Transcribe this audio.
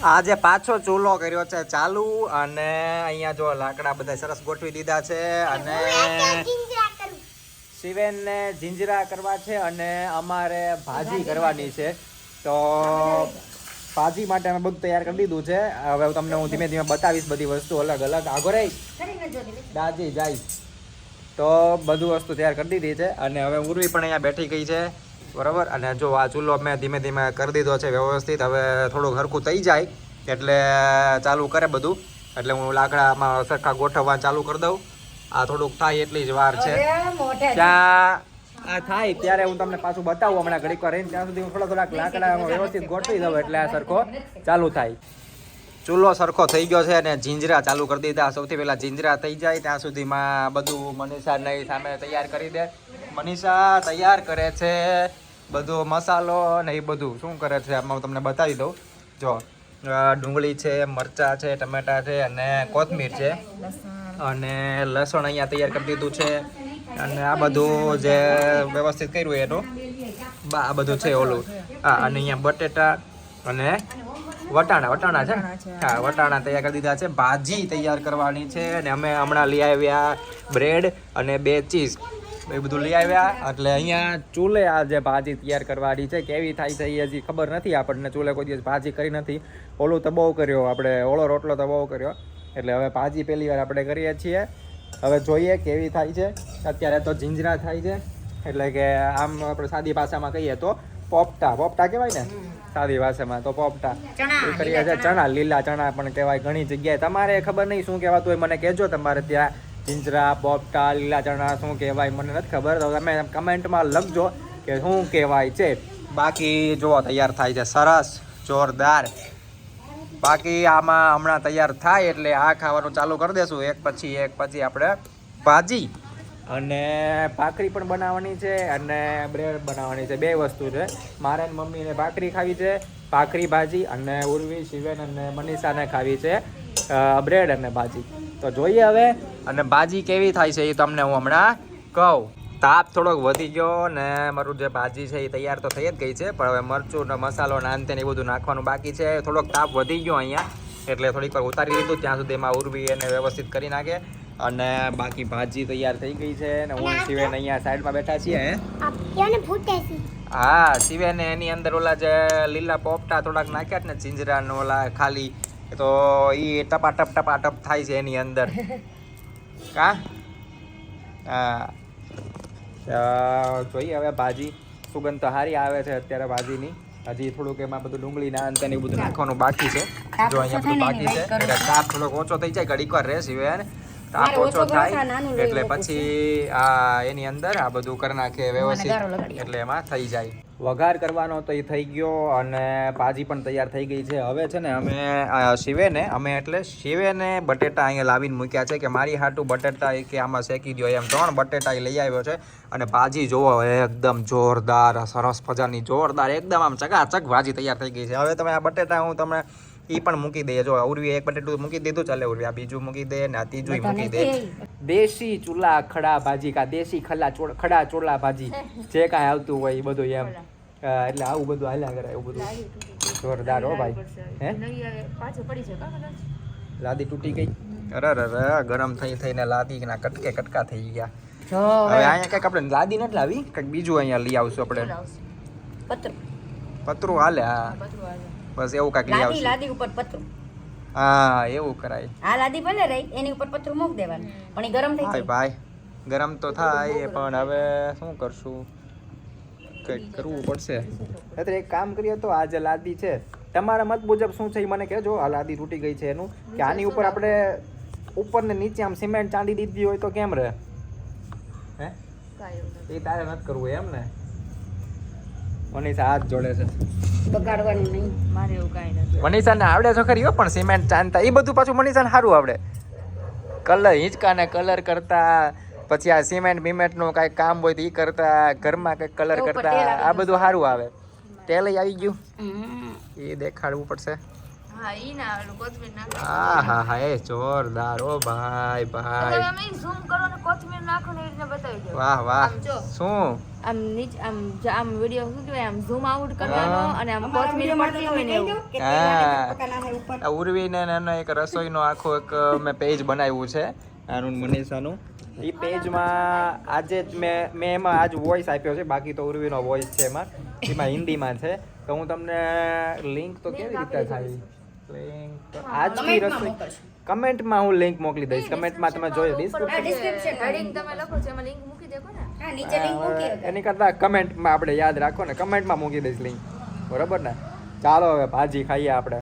આજે પાછો ચૂલો કર્યો છે ચાલુ અને અહીંયા જો લાકડા બધા સરસ ગોઠવી દીધા છે અને શિવેનને જીંજરા કરવા છે અને અમારે ભાજી કરવાની છે. તો ભાજી માટે અમે બધું તૈયાર કરી દીધું છે. હવે તમને હું ધીમે ધીમે બતાવીશ બધી વસ્તુ અલગ અલગ. આગો રહી? દાદી જાય. તો બધું વસ્તુ તૈયાર કરી દીધી છે અને હવે ઉર્વી પણ અહીંયા બેઠી ગઈ છે. બરાબર? અને જો આ ચૂલો મેં ધીમે ધીમે કરી દીધો છે વ્યવસ્થિત હવે થોડુંક હરખું થઈ જાય એટલે ચાલુ કરે બધું. એટલે હું લાકડામાં સરખા ગોઠવવા ચાલુ કરી દઉં. આ થોડુંક થાય એટલી જ વાર છે. ત્યાં આ થાય ત્યારે હું તમને પાછું બતાવું હમણાં ઘડીક વાર. રહીને ત્યાં સુધી હું થોડા થોડાક લાકડા વ્યવસ્થિત ગોઠવી દઉં એટલે આ સરખો ચાલુ થાય. ચૂલો સરખો થઈ ગયો છે અને જીંજરા ચાલુ કરી દીધા. સૌથી પહેલાં જીંજરા થઈ જાય, ત્યાં સુધીમાં બધું મનીષા નહીં સામે તૈયાર કરી દે. મનીષા તૈયાર કરે છે બધો મસાલો ને એ બધું. શું કરે છે આમાં હું તમને બતાવી દઉં. જો ડુંગળી છે, મરચાં છે, ટમેટાં છે અને કોથમીર છે. અને લસણ અહીંયા તૈયાર કરી દીધું છે. અને આ બધું જે વ્યવસ્થિત કર્યું એનું, બા, આ બધું છે ઓલું. હા, અને અહીંયા બટેટા અને વટાણા વટાણા છે? હા વટાણા તૈયાર કરી દીધા છે. ભાજી તૈયાર કરવાની છે અને અમે હમણાં લઈ આવ્યા બ્રેડ અને બે ચીઝ. એ બધું લઈ આવ્યા. એટલે અહીંયા ચૂલે આ જે ભાજી તૈયાર કરવાની છે કેવી થાય છે એ હજી ખબર નથી આપણને. ચૂલે કોઈ દિવસ ભાજી કરી નથી. ઓલું તો બહુ કર્યો આપણે ઓળો રોટલો તો બહુ કર્યો. એટલે હવે ભાજી પહેલી વાર આપણે કરીએ છીએ. હવે જોઈએ કેવી થાય છે. અત્યારે તો જીંજરા થાય છે. એટલે કે આમ આપણે સાદી ભાષામાં કહીએ તો પોપટા પોપટા કહેવાય ને? સાદી ભાષામાં તો પોપટા. એ કરીએ છે ચણા લીલા ચણા પણ કહેવાય ઘણી જગ્યાએ. તમારે ખબર નહીં શું કહેવાતું હોય મને કહેજો તમારે ત્યાં. જીંજરા પોપટા લીલા ચણા શું કહેવાય મને નથી ખબર. તો તમે કમેન્ટમાં લખજો કે શું કહેવાય છે. બાકી જુઓ તૈયાર થાય છે. સરસ જોરદાર. બાકી આમાં હમણાં તૈયાર થાય એટલે આ ખાવાનું ચાલુ કરી દેશું. એક પછી એક પછી આપણે ભાજી. અને ભાખરી પણ બનાવવાની છે અને બ્રેડ બનાવવાની છે. બે વસ્તુ છે. મારે મમ્મીને ભાખરી ખાવી છે, ભાખરી, ભાજી અને ઉર્વી, શિવેન અને મનીષાને ખાવી છે બ્રેડ અને ભાજી. તો જોઈએ હવે, અને ભાજી કેવી થાય છે એ તમને હું હમણાં કહું. તાપ થોડોક વધી ગયો ને મારું જે ભાજી છે એ તૈયાર તો થઈ જ ગઈ છે, પણ હવે મરચું ને મસાલો ને આંતે ને એ બધું નાખવાનું બાકી છે. થોડોક તાપ વધી ગયો અહીંયા, એટલે થોડીક વાર ઉતારી લીધું, ત્યાં સુધી એમાં ઉર્વી એને વ્યવસ્થિત કરી નાખે. અને બાકી ભાજી તૈયાર થઈ ગઈ છે ને હું શિવેન અહીંયા સાઈડમાં બેઠા છીએ હે? શિવેને એની અંદર ઓલા જે લીલા પોપટા થોડાક નાખ્યા ને ચીંજરા ને ઓલા ખાલી તો ઈ ટપા ટપ ટપા ટપ થાય છે એની અંદર. કા? હા. જોઈએ હવે ભાજી સુગંધ તો સારી આવે છે અત્યારે ભાજીની. હજી થોડુંક એમાં બધું ડુંગળી ના અંતે બધું નાખવાનું બાકી છે. જો અહીંયા બધું બાકી છે. એટલે તાપ થોડોક ઓછો થઈ જાય ઘડીક વાર રહે શિવેન. તાપ ઓછો થાય એટલે પછી આ એની અંદર આ બધું કરી નાખે વ્યવસ્થિત. એટલે એમાં થઈ જાય. વઘાર કરવાનો તો એ થઈ ગયો અને ભાજી પણ તૈયાર થઈ ગઈ છે. હવે છે ને અમે આ શિવેને અમે એટલે શિવેને બટેટા અહીંયા લાવીને મૂક્યા છે કે મારી હાટું બટેટા કે આમાં શેકી દો એમ. ત્રણ બટેટા એ લઈ આવ્યો છે અને ભાજી જોવો એકદમ જોરદાર સરસ મજાની જોરદાર એકદમ આમ ચકાચક ભાજી તૈયાર થઈ ગઈ છે. હવે તમે આ બટેટા હું તમને એ પણ મૂકી દે. જો ઉર્વી એક બટેટું મૂકી દીધું ચાલે ઉર્વી આ બીજું મૂકી દે ને આ ત્રીજું મૂકી દે. દેશી ચૂલા ખડા ભાજી કા દેશી ખલા ખડા ચોળા ભાજી જે કાંઈ આવતું હોય એ બધું એમ. હા, એટલે આવું બધું હાલ્યા કરે એવું બધું. જોરદાર હો ભાઈ. હે? લાદી તૂટી ગઈ. અરે અરે અરે ગરમ થઈ થઈને લાદી ના કટકે કટકા થઈ ગયા. હવે અહીંયા કંઈક આપણે લાદી નથી લાવી? કંઈક બીજું અહીંયા લઈ આવશું આપણે. પતરું. હાલે હા. બસ એવું કાંઈક લઈ લાદી આવશું લાદી ઉપર પતરું હા એવું કરાય. આ લાદી ભલે રહી એની ઉપર પતરું મૂક દેવાનું. પણ એ ગરમ થઈ હાય જાય. ભાઈ ગરમ તો થાય પણ હવે શું કરશું? કંઈક કરવું પડશે. અત્યારે એક કામ કરીએ તો આ જે લાદી છે તમારા મત મુજબ શું છે એ મને કહેજો. આ લાદી તૂટી ગઈ છે એનું. કે આની ઉપર આપણે ઉપર ને નીચે આમ સિમેન્ટ ચાંદી દીધી હોય તો કેમ રહે? હે? એ તારે નથી કરવું એમ ને? મનીષ હાથ જોડે છે. બગાડવાનું નહીં. મારે એવું કાંઈ નથી. મનીષાને આવડે છે ખરી પણ સિમેન્ટ ચાંદતા એ બધું પાછું મનીષાને સારું આવડે. કલર હિંચકાને કલર કરતા પછી આ સિમેન્ટ બિમેન્ટનું કાંઈ કામ હોય તો એ કરતા ઘરમાં કંઈક કલર કરતા આ બધું સારું આવે. તેલ આવી ગયું. એ દેખાડવું પડશે. હા ઈ ના ઓલું કોથમીર નાખો. આ હા હા એ જોરદાર. ઓ ભાઈ ભાઈ. તમે ઝૂમ કરો ને કોથમીર નાખો ને એ રીતના બતાવી દો. વાહ વાહ. આમ જો. શું? આમ નીચ આમ જ- આમ વિડિયો શું કહેવાય? આમ ઝૂમ આઉટ કરવાનો અને આમ કોથમીર પડતી હોય ને એવું. હા. ઉર્વીને ને એક રસોઈનો આખો એક મેં પેજ બનાવ્યું છે આનું ને મનીષાનું એ પેજમાં આજે જ મેં મેં એમાં આજ વોઇસ આપ્યો છે બાકી તો ઉર્વીનો વોઇસ છે એમાં. એમાં હિન્દીમાં છે. તો હું તમને લિંક તો કેવી રીતે થાય? લિંક આજની રસોઈ કમેન્ટમાં હું લિંક મોકલી દઈશ. કમેન્ટમાં તમે જોઈ ડિસ્ક્રિપ્શન હેડિંગ તમે લખો છો એમાં લિંક મૂકી દેખો ને. હા નીચે લિંક મૂકી. એની કરતા કમેન્ટમાં આપણે યાદ રાખો ને કમેન્ટમાં મૂકી દઈશ લિંક બરોબર ને? ચાલો હવે ભાજી ખાઈએ આપણે.